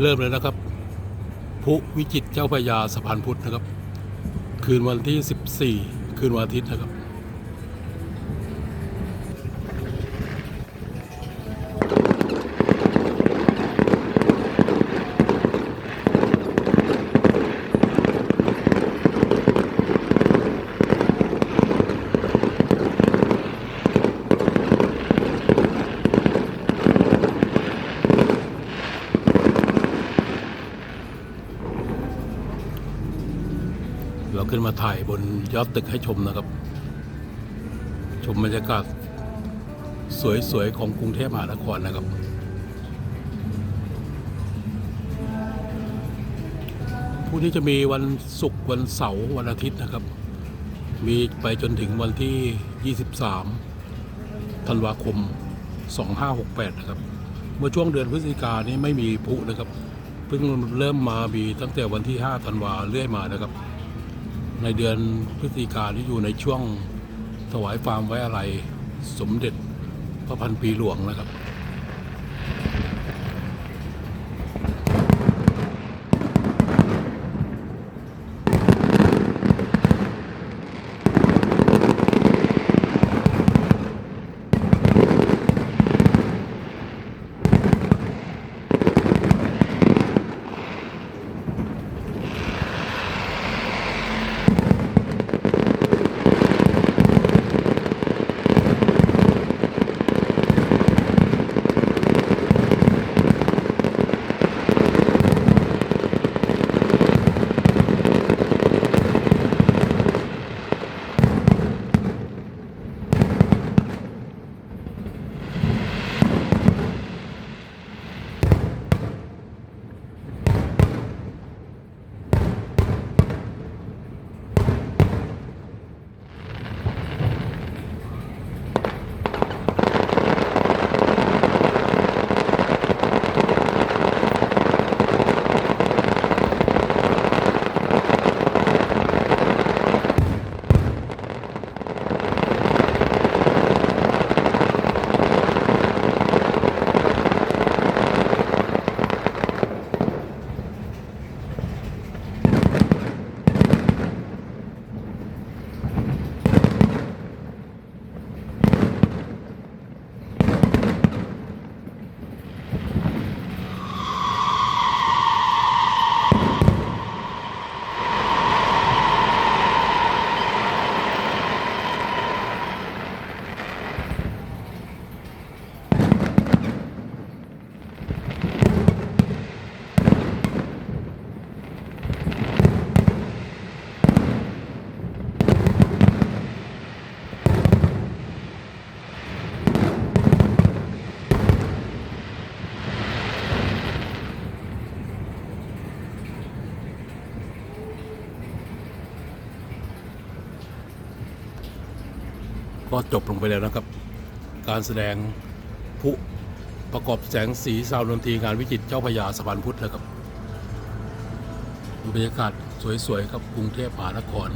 เริ่มเลยนะครับพุวิจิตเจ้าพยาสะพานพุทธนะครับ คืนวันที่ 14 คืนวันอาทิตย์นะครับ เราขึ้นมาถ่ายบนยอดตึกให้ชมนะครับ ชมบรรยากาศสวยๆของกรุงเทพมหานครนะครับผู้ที่จะมีวันศุกร์วันเสาร์วันอาทิตย์นะครับ มีไปจนถึงวันที่ 23 ธันวาคม 2568 นะครับ เมื่อช่วงเดือนพฤศจิกายนนี้ไม่มีพลุนะครับ เพิ่งเริ่มมามีตั้งแต่วันที่ 5 ธันวาเรื่อยมานะครับ ในเดือนพฤศจิกาที่อยู่ในช่วงถวายความไว้อะไร สมเด็จพระพันปีหลวงนะครับ ก็จบลงไปแล้วนะครับ การแสดงผู้ประกอบแสงสีสาวดนตรีงานวิจิตรเจ้าพยาสะพานพุทธนะครับบรรยากาศสวยๆครับกรุงเทพมหานคร